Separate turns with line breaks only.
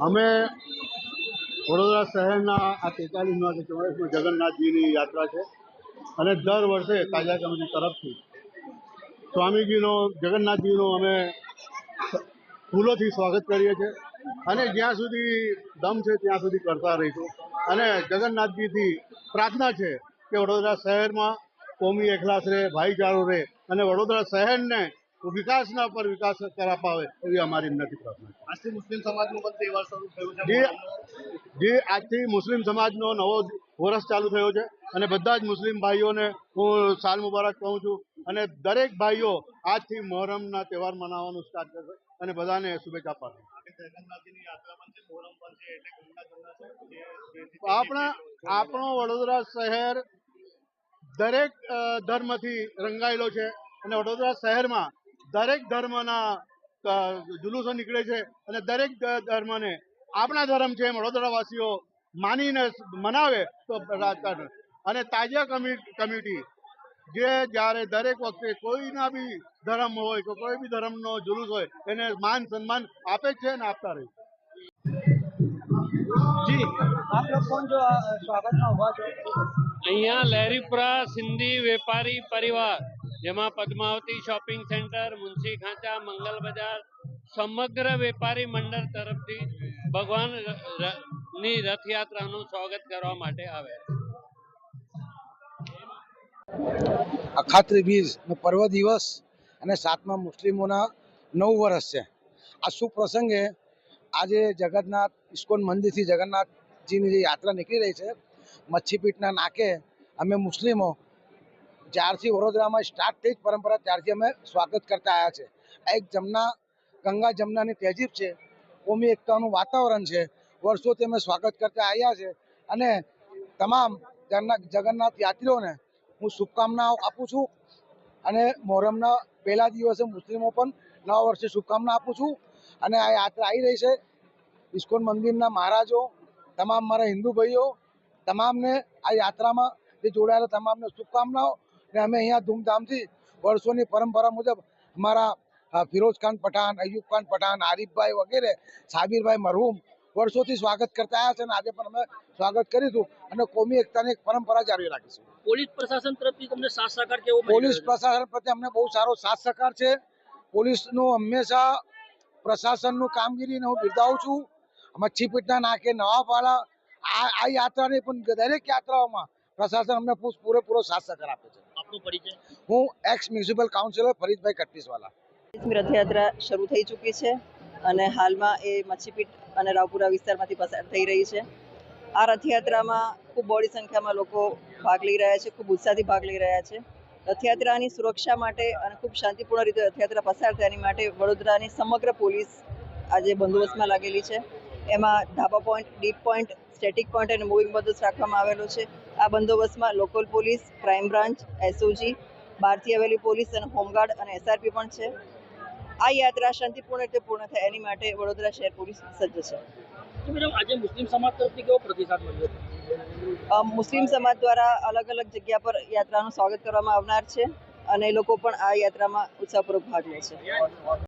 અમે વડોદરા શહેરના આ તેતાલીસમાં કે ચોવીસમાં જગન્નાથજીની યાત્રા છે અને દર વર્ષે કાજા કમિટી તરફથી સ્વામીજીનો, જગન્નાથજીનો અમે ફૂલોથી સ્વાગત કરીએ છીએ. અને જ્યાં સુધી દમ છે ત્યાં સુધી કરતા રહીશું. અને જગન્નાથજીથી પ્રાર્થના છે કે વડોદરા શહેરમાં કોમી, એકલાસ રહે, ભાઈચારો રહે અને વડોદરા શહેરને વિકાસના પર વિકાસ કરાપાવે એવી અમારી નથી પ્રાર્થના
આજથી મુસ્લિમ સમાજનું પણ તહેવાર શરૂ થયું છે.
જે જે આજથી મુસ્લિમ સમાજનો નવો વર્ષ ચાલુ થયો છે અને બધા જ મુસ્લિમ ભાઈઓને હું સાલ મુબારક કહું છું અને દરેક ભાઈઓ આજથી મહોરમના તહેવાર મનાવવાનું સ્ટાર્ટ કરશે અને બધાને શુભેચ્છા પાઠવું આપણા આપણો વડોદરા શહેર દરેક ધર્મથી રંગાયેલો છે અને વડોદરા શહેરમાં દરેક ધર્મના જુલુસો નીકળે છે અને દરેક ધર્મને આપણા ધર્મ છે એમ વડોદરાવાસીઓ માનીને મનાવે તો અને તાજિયા કમિટી જે જ્યારે દરેક વખતે કોઈના બી ધર્મ હોય કે કોઈ બી ધર્મનો જુલુસ હોય એને માન સન્માન આપે છે અને આપતા રહે
જી કોણ
અહીંયા લહેરીપુરા સિંધી વેપારી પરિવાર. જેમાં પદ્માવતી શોપિંગ સેન્ટર, મુનશી ખાંચા, મંગલ બજાર, સમગ્ર વેપારી મંડળ તરફથી ભગવાનની રથયાત્રાનું સ્વાગત કરવા માટે આવે
અખાત્રી બીજનો પર્વ દિવસ અને સાતમા મુસ્લિમોના નવ વર્ષ છે. આ શુભ પ્રસંગે આજે જગન્નાથ, ઇસ્કોન મંદિરથી જગન્નાથજીની જે યાત્રા નીકળી રહી છે મચ્છીપીઠના નાકે અમે મુસ્લિમો જ્યારથી વડોદરામાં સ્ટાર્ટ થઈ જ પરંપરા, ત્યારથી અમે સ્વાગત કરતા આવ્યા છે. આ એક જમના, ગંગા જમનાની તહેજીબ છે. કોમી એકતાનું વાતાવરણ છે. વર્ષોથી અમે સ્વાગત કરતા આવ્યા છે. અને તમામ જગન્નાથ યાત્રીઓને હું શુભકામનાઓ આપું છું. અને મોહરમના પહેલા દિવસે મુસ્લિમો પણ નવા વર્ષે શુભકામના આપું છું. અને આ યાત્રા આવી રહી છે. ઇસ્કોન મંદિરના મહારાજો, તમામ મારા હિન્દુ ભાઈઓ, તમામને આ યાત્રામાં જે જોડાયેલા તમામને શુભકામનાઓ અને અમે અહીંયા ધૂમધામથી વર્ષોની પરંપરા મુજબ અમારા ફિરોઝ ખાન પઠાણ અયુબ ખાન પઠાણ આરીફભાઈ વગેરે સાબિરભાઈ મરહુમ વર્ષોથી સ્વાગત કરતા આવ્યા છે અને આજે પણ અમે સ્વાગત કરીશું અને કોમી એકતાની એક પરંપરા જાળવી રાખીશું.
પોલીસ પ્રશાસન તરફથી તમને સાથ સહકાર કેવો
પોલીસ પ્રશાસન પ્રત્યે અમને બહુ સારો સાથ સહકાર છે. પોલીસનું હંમેશા પ્રશાસનનું કામગીરીને હું બિરદાવું છું. મચ્છીપીઠના નાકે નવાપાડા આ આ યાત્રાની પણ દરેક યાત્રાઓમાં પ્રશાસન અમને પૂરેપૂરો સાથ સહકાર આપે છે.
આપનો પરિચય?
હું ex municipal councillor Faridbhai Kattiswala
Rathyatra શરૂ થઈ ચૂકી છે અને હાલમાં એ મચ્છીપીઠ અને રાવપુરા વિસ્તારમાંથી પસાર થઈ રહી છે. આ રથયાત્રામાં ખૂબ બહોળી સંખ્યામાં લોકો ભાગ લઈ રહ્યા છે ખૂબ ઉત્સાહથી ભાગ લઈ રહ્યા છે. રથયાત્રાની સુરક્ષા માટે અને ખૂબ શાંતિપૂર્ણ રીતે રથયાત્રા પસાર થયાની માટે વડોદરાની સમગ્ર પોલીસ આજે બંદોબસ્તમાં લાગેલી છે. એમાં ધાબા point deep point static point અને મૂવિંગ બંદોબસ્ત રાખવામાં આવેલો છે. આ બંદોબસ્તમાં local police crime branch SOG બહારથી આવેલી પોલીસ અને હોમગાર્ડ અને એસઆરપી પણ છે. આ યાત્રા શાંતિપૂર્ણ રીતે પૂર્ણ થાય એની માટે વડોદરા શહેર પોલીસ સજ્જ છે.
મેડમ આજે મુસ્લિમ સમાજ તરફથી કેવો પ્રતિસાદ મળ્યો?
મુસ્લિમ સમાજ દ્વારા અલગ અલગ જગ્યા પર યાત્રાનું સ્વાગત કરવામાં આવનાર છે અને એ લોકો પણ આ યાત્રામાં ઉત્સાહપૂર્વક ભાગ લે છે.